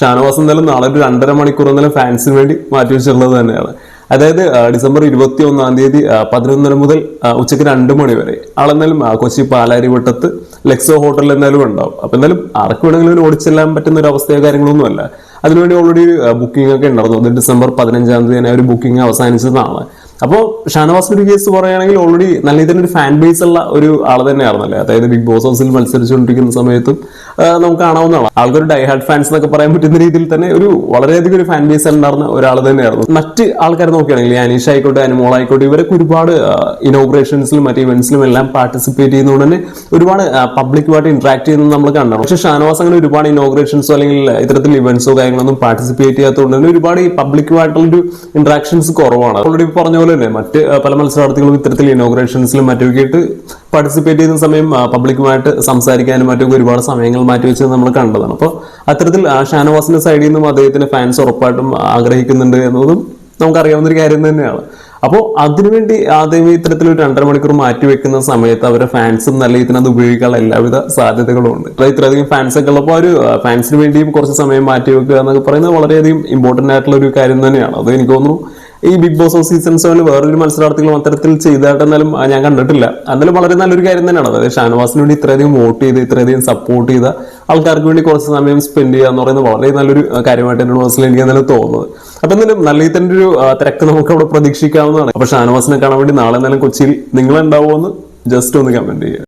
ഷാനവാസ് എന്തായാലും നാളെ ഒരു രണ്ടര മണിക്കൂർ എന്നാലും ഫാൻസിന് വേണ്ടി മാറ്റി വെച്ചിട്ടുള്ളത് തന്നെയാണ്. അതായത് ഡിസംബർ ഇരുപത്തി ഒന്നാം തീയതി പതിനൊന്നര മുതൽ ഉച്ചയ്ക്ക് രണ്ട് മണി വരെ. ആളെന്തായാലും കൊച്ചി പാലാരി പാലാരിവട്ടത്ത് ലെക്സോ ഹോട്ടലിൽ എന്തായാലും ഉണ്ടാവും. അപ്പൊ എന്തായാലും ആർക്ക് വേണമെങ്കിലും ഓടിച്ചെല്ലാൻ പറ്റുന്ന ഒരു അവസ്ഥയോ കാര്യങ്ങളൊന്നും അല്ല. അതിനുവേണ്ടി ഓൾറെഡി ബുക്കിംഗ് ഒക്കെ ഉണ്ടായിരുന്നു. അത് ഡിസംബർ പതിനഞ്ചാം തീയതി തന്നെ ഒരു ബുക്കിംഗ് അവസാനിച്ചതാണ്. അപ്പോൾ ഷാനവാസ് ഒരു കേസ് പറയുകയാണെങ്കിൽ ഓൾറെഡി നല്ല രീതിയിൽ ഒരു ഫാൻ ബേസ് ഉള്ള ഒരു ആൾ തന്നെയായിരുന്നല്ലേ? അതായത് ബിഗ് ബോസ് ഹൗസിൽ മത്സരിച്ചുകൊണ്ടിരിക്കുന്ന സമയത്തും നമുക്ക് കാണാവുന്നതാണ്. ആൾക്കൊരു ഡൈഹാർഡ് ഫാൻസ് എന്നൊക്കെ പറയാൻ പറ്റുന്ന രീതിയിൽ തന്നെ ഒരു വളരെയധികം ഒരു ഫാൻ ബേസ് ഉണ്ടായിരുന്ന ഒരാൾ തന്നെയായിരുന്നു. മറ്റ് ആൾക്കാർ നോക്കുകയാണെങ്കിൽ അനീഷ് ആയിക്കോട്ടെ അനുമോൾ ആയിക്കോട്ടെ ഇവരൊക്കെ ഒരുപാട് ഇനോഗ്രേഷൻസിലും മറ്റ് ഇവന്റ്സിലും എല്ലാം പാർട്ടിസിപ്പേറ്റ് ചെയ്യുന്നതുകൊണ്ട് തന്നെ ഒരുപാട് പബ്ലിക്കുമായിട്ട് ഇന്ററാക്ട് ചെയ്യുന്നത് നമ്മൾ കണ്ടു പക്ഷെ ഷാനവാസ് അങ്ങനെ ഒരുപാട് ഇനോഗ്രേഷൻസോ അല്ലെങ്കിൽ ഇത്തരത്തിൽ ഇവന്റ്സോ കാര്യങ്ങളൊന്നും പാർട്ടിസിപ്പേറ്റ് ചെയ്യാത്തതുകൊണ്ട് തന്നെ ഒരുപാട് ഈ പബ്ലിക്കുമായിട്ടുള്ള ഒരു ഇന്ററാക്ഷൻസ് കുറവാണ്. ഓൾറെഡി പറഞ്ഞ പോലെ തന്നെ മറ്റ് പല മത്സരാർത്ഥികളും ഇത്തരത്തിൽ ഇനോഗ്രേഷൻസിലും മറ്റൊക്കെ ആയിട്ട് പാർട്ടിസിപ്പേറ്റ് ചെയ്യുന്ന സമയം പബ്ലിക്കുമായിട്ട് സംസാരിക്കാനും മറ്റൊക്കെ ഒരുപാട് സമയങ്ങൾ മാറ്റിവെച്ചത് നമ്മൾ കണ്ടതാണ്. അപ്പോൾ അത്തരത്തിൽ ഷാനവാസിന്റെ സൈഡിൽ നിന്നും അദ്ദേഹത്തിന്റെ ഫാൻസ് ഉറപ്പായിട്ടും ആഗ്രഹിക്കുന്നുണ്ട് എന്നതും നമുക്കറിയാവുന്ന ഒരു കാര്യം തന്നെയാണ്. അപ്പോൾ അതിനുവേണ്ടി ആദ്യം ഇത്തരത്തിൽ ഒരു രണ്ടര മണിക്കൂർ മാറ്റി വെക്കുന്ന സമയത്ത് അവരെ ഫാൻസും നല്ല രീതിയിൽ അത് ഉപയോഗിക്കാനുള്ള എല്ലാവിധ സാധ്യതകളും ഉണ്ട്. ഇത്രയധികം ഫാൻസ് ഒക്കെ ഉള്ളപ്പോൾ ഒരു ഫാൻസിന് വേണ്ടിയും കുറച്ച് സമയം മാറ്റി വെക്കുക എന്നൊക്കെ പറയുന്നത് വളരെയധികം ഇമ്പോർട്ടന്റ് ആയിട്ടുള്ള ഒരു കാര്യം തന്നെയാണ്. അത് എനിക്ക് തോന്നുന്നു ഈ ബിഗ് ബോസ് ഓഫ് സീസൺ സെവനിൽ വേറൊരു മത്സരാർത്ഥികളും അത്തരത്തിൽ ചെയ്തതായിട്ട് എന്നാലും ആ, ഞാൻ കണ്ടിട്ടില്ല. എന്നാലും വളരെ നല്ലൊരു കാര്യം തന്നെയാണ്. അതായത് ഷാനവാസിന് വേണ്ടി ഇത്രയധികം വോട്ട് ചെയ്ത് ഇത്രയധികം സപ്പോർട്ട് ചെയ്ത ആൾക്കാർക്ക് വേണ്ടി കുറച്ച് സമയം സ്പെൻഡ് ചെയ്യുക എന്ന് പറയുന്നത് വളരെ നല്ലൊരു കാര്യമായിട്ട് എന്റെ മനസ്സിൽ എനിക്ക് എന്നാലും തോന്നുന്നത്. അപ്പൊ എന്തായാലും നല്ല ഇത്തരന്റെ ഒരു തിരക്ക് നമുക്ക് അവിടെ പ്രതീക്ഷിക്കാവുന്നതാണ്. അപ്പൊ ഷാനവാസിനെ കാണാൻ വേണ്ടി നാളെ എന്തായാലും കൊച്ചിയിൽ നിങ്ങൾ ഉണ്ടാവുമെന്ന് ജസ്റ്റ് ഒന്ന് കമന്റ് ചെയ്യുക.